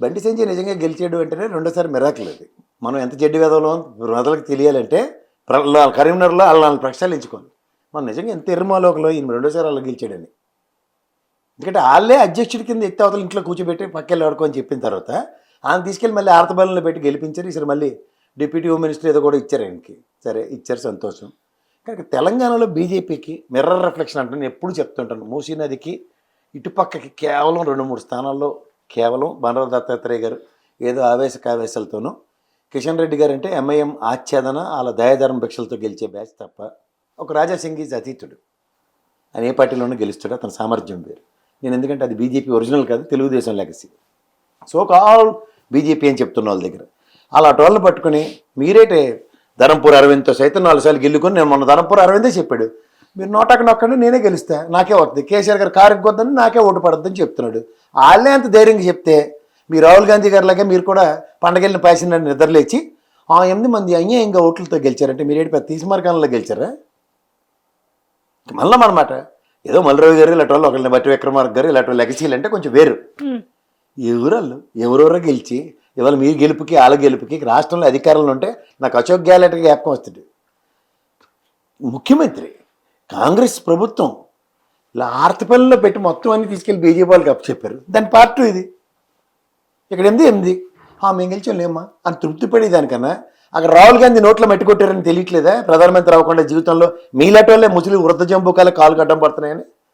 బండి సంజయ్ నిజంగా గెలిచాడు అంటేనే రెండోసారి మిరాకులు అది. మనం ఎంత జడ్డి వేదంలో ప్రజలకు తెలియాలంటే ప్ర- కరీంనగర్లో వాళ్ళని ప్రక్షాళించుకోండి మనం నిజంగా ఎంత ఎర్రమాలోకలో ఈయన రెండోసారి వాళ్ళు గెలిచాడని. ఎందుకంటే వాళ్ళే అధ్యక్షుడి కింద ఎత్తి అవతల ఇంట్లో కూర్చోబెట్టి పక్కెళ్ళి ఆడుకోని చెప్పిన తర్వాత ఆయన తీసుకెళ్ళి మళ్ళీ ఆర్తబలంలో పెట్టి గెలిపించారు. ఈసారి మళ్ళీ డిప్యూటీ హోమ్ మినిస్టర్ ఏదో కూడా ఇచ్చారు ఆయనకి. సరే ఇచ్చారు సంతోషం. కానీ తెలంగాణలో బీజేపీకి మిర్రర్ రిఫ్లెక్షన్ అంటే నేను ఎప్పుడు చెప్తుంటాను. మూసీ నదికి ఇటుపక్కకి కేవలం రెండు మూడు స్థానాల్లో కేవలం బండారు దత్తాత్రేయ గారు ఏదో ఆవేశ కావేశాలతోనూ కిషన్ రెడ్డి గారు అంటే ఎంఐఎం ఆచ్ఛేదన వాళ్ళ దయాధర్మ భిక్షలతో గెలిచే బ్యాచ్ తప్ప ఒక రాజాసింగ్ ఈజ్ అతీతుడు. ఆయన ఏ పార్టీలోనూ గెలుస్తాడు అతని సామర్థ్యం వేరు. నేను ఎందుకంటే అది బీజేపీ ఒరిజినల్ కాదు Telugu Desam legacy. So call BJP అని చెప్తున్న వాళ్ళ దగ్గర. అలా టోళ్ళు పట్టుకుని మీరేటే ధరంపూర్ అరవింద్తో సైతం నాలుగు సార్లు గెలుకొని నేను మొన్న ధరంపూర్ అరవిందే చెప్పాడు. మీరు నోటాకు నొక్కండి నేనే గెలుస్తా. నాకే వస్తుంది. కేసీఆర్ గారు కారు ఎక్కొద్దని నాకే ఓటు పడద్దని చెప్తున్నాడు. వాళ్ళే అంత ధైర్యంగా చెప్తే మీ రాహుల్ గాంధీ గారిలాగే మీరు కూడా పండగెళ్ళిన పాసిన నిద్రలేచి ఆ ఎనిమిది మంది అన్యాయంగా ఓట్లతో గెలిచారంటే మీరేంటి పెద్ద తీసిమార్గానంలో గెలిచారా? మళ్ళీ అనమాట ఏదో మల్లిరావు గారు ఇలాంటి వాళ్ళు ఒకళ్ళని బట్టి విక్రమార్క గారు ఇలాంటి వాళ్ళు లెగసీలు అంటే కొంచెం వేరు. ఎవరాళ్ళు? ఎవరెవరో గెలిచి ఇవాళ మీ గెలుపుకి వాళ్ళ గెలుపుకి రాష్ట్రంలో అధికారంలో ఉంటే నాకు అశోక్ గెహ్లాట్ జ్ఞాపకం వస్తుంది. ముఖ్యమంత్రి కాంగ్రెస్ ప్రభుత్వం ఇలా ఆర్తపల్లిలో పెట్టి మొత్తం అన్ని తీసుకెళ్ళి బీజేపీ వాళ్ళకి అప్పచెప్పారు. దాని పార్ట్ ఇది. ఇక్కడ ఎనిమిది ఎనిమిది ఆ మేము గెలిచాం లేమ్మా. అని తృప్తి పడేదానికన్నా అక్కడ రాహుల్ గాంధీ నోట్లో మెట్టుకొట్టారని తెలియట్లేదా? ప్రధానమంత్రి అవ్వకుండా జీవితంలో మీలాటోళ్ళే ముసలి వృద్ధ జంబుకాల కాలు గడ్డం పడుతున్నాయని.